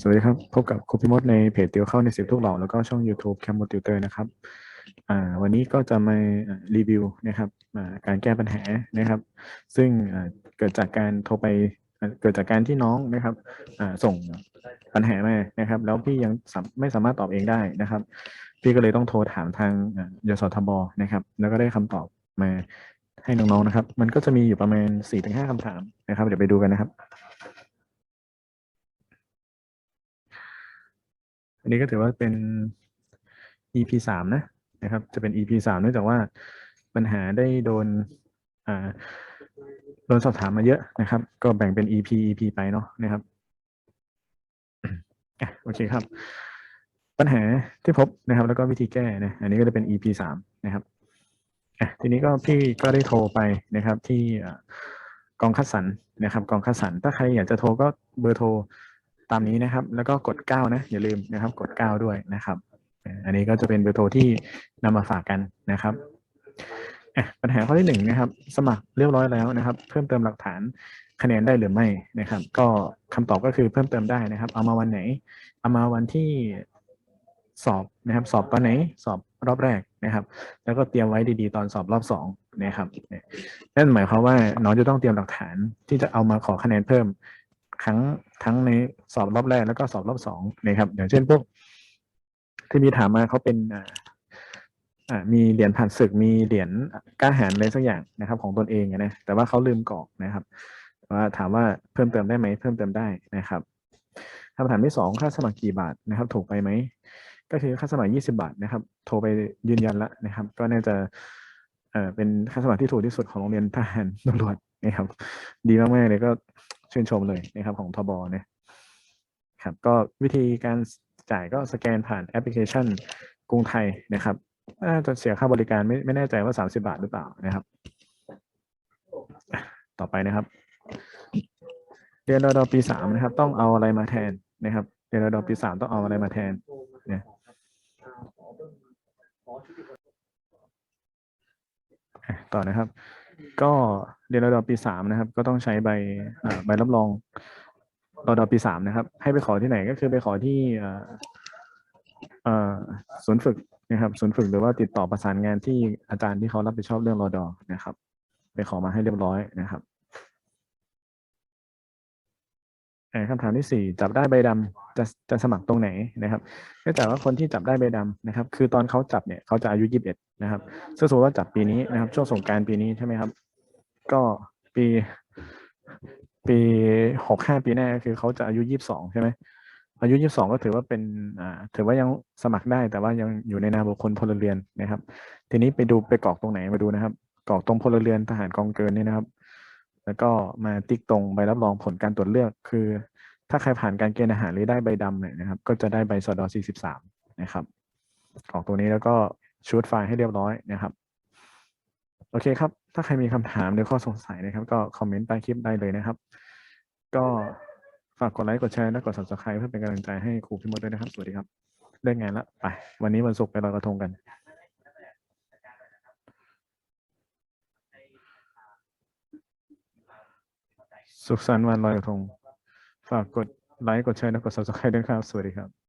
สวัสดีครับ พบกับครูพิมดในเพจเติวเข้าในสิบทุกหล่อแล้วก็ช่อง YouTube แคม m ติวเตอร์นะครับวันนี้ก็จะมารีวิวนะครับการแก้ปัญหานะครับ ซึ่งเกิดจากการโทรไปเกิดจากการที่น้องนะครับส่งปัญหามานะครับ แล้วพี่ยังไม่สามารถตอบเองได้นะครับ พี่ก็เลยต้องโทรถามทางอ่ายสทบนะครับ แล้วก็ได้คำตอบมาให้น้องๆนะครับ มันก็จะมีอยู่ประมาณสี่ถึงห้าคำถามนะครับ เดี๋ยวไปดูกันนะครับ อันนี้ก็ถือว่าเป็น EP สามนะนะครับ จะเป็น EP สามเนื่องจากว่าปัญหาได้โดนอ่าโดนสอบถามมาเยอะนะครับ ก็แบ่งเป็น EP EP ไปเนาะนะครับโอเคครับ ปัญหาที่พบนะครับ แล้วก็วิธีแก้นะอันนี้ก็จะเป็น EP สามนะครับทีนี้ก็พี่ก็ได้โทรไปนะครับที่กองคัดสรรนะครับ กองคัดสรรถ้าใครอยากจะโทรก็เบอร์โทร ตามนี้นะครับ แล้วก็กด 9 นะ อย่าลืมนะครับ กด 9 ด้วยนะครับ อันนี้ก็จะเป็นเบอร์โทรที่นำมาฝากกันนะครับปัญหาข้อที่หนึ่งนะครับ สมัครเรียบร้อยแล้วนะครับ เพิ่มเติมหลักฐานคะแนนได้หรือไม่นะครับ ก็คำตอบก็คือเพิ่มเติมได้นะครับ เอามาวันไหน เอามาวันที่สอบนะครับ สอบตอนไหนสอบรอบแรกนะครับ แล้วก็เตรียมไว้ดีๆ ตอนสอบรอบสองนะครับนี่ยนั่นหมายความว่าน้องจะต้องเตรียมหลักฐานที่จะเอามาขอคะแนนเพิ่ม ทั้งทั้งในสอบรอบแรกแล้วก็สอบรอบสองนะครับอย่างเช่นพวกที่มีถามมาเขาเป็นอ่าอ่ามีเหรียญผ่านศึกมีเหรียญกล้าหาญอะไรสักอย่างนะครับ ของตนเองนะแต่ว่าเขาลืมกรอกนะครับว่าถามว่าเพิ่มเติมได้ไหมเพิ่มเติมได้นะครับคำถามที่สองค่าสมัครกี่บาทนะครับ ถูกไปไหมก็คือค่าสมัคร 20 บาทนะครับ โทรไปยืนยันแล้วนะครับ ก็น่าจะเอ่อเป็นค่าสมัครที่ถูกที่สุดของโรงเรียนทหารตำรวจนะครับ ดีมากๆเลยก็ ชื่นชมเลยนะครับของทบนะครับก็วิธีการจ่ายก็สแกนผ่านแอปพลิเคชันกรุงไทยนะครับน่าจะเสียค่าบริการไม่ไม่แน่ใจว่า 30 บาทหรือเปล่านะครับ ต่อไปนะครับ เรียนรอดอปีสามนะครับ ต้องเอาอะไรมาแทนนะครับเรียนรอดอปีสามต้องเอาอะไรมาแทนเนี่ยต่อนะครับ ก็เรียนรอดอปีสามนะครับ ก็ต้องใช้ใบใบรับรองรอดอปีสามนะครับ ให้ไปขอที่ไหนก็คือไปขอที่ศูนย์ฝึกนะครับศูนย์ฝึกหรือว่าติดต่อประสานงานที่อาจารย์ที่เขารับผิดชอบเรื่องรอดอนะครับ ไปขอมาให้เรียบร้อยนะครับคำถามที่สี่จับได้ใบดำจะจะสมัครตรงไหนนะครับเนื่องจากว่าคนที่จับได้ใบดำนะครับ คือตอนเขาจับเนี่ยเขาจะอายุยี่สิบเอ็ดนะครับซึ่งสมมติว่าจับปีนี้นะครับ ช่วงสงการปีนี้ใช่ไหมครับ ก็ปี ปีหกห้าปีหน้าก็คือเขาจะอายุยี่สิบสองใช่ไหมอายุยี่สิบสองก็ถือว่าเป็นอ่าถือว่ายังสมัครได้แต่ว่ายังอยู่ในนามบุคคลพลเรือนนะครับ ทีนี้ไปดูไปกรอกตรงไหนมาดูนะครับกรอกตรงพลเรือนทหารกองเกินเนี่ยนะครับ แล้วก็มาติ๊กตรงใบรับรองผลการตรวจเลือก คือ ถ้าใครผ่านการเกณฑ์อาหารหรือได้ใบดำเนี่ยนะครับ ก็จะได้ใบสอด43 นะครับกรอกตัวนี้แล้วก็ชูดไฟล์ให้เรียบร้อยนะครับ โอเคครับ ถ้าใครมีคำถามหรือข้อสงสัยนะครับ ก็คอมเมนต์ใต้คลิปได้เลยนะครับ ก็ฝากกดไลค์กดแชร์และกด subscribe เพื่อเป็นกำลังใจให้ครูพิมพ์ด้วยนะครับ สวัสดีครับเลิกงแล้วไปวันนี้วันศุกร์ไปลอยกระทงกันสุขสันต์วันลอยกระทง ฝากกดไลค์ กดแชร์ และกด subscribe ด้วยครับ สวัสดีครับ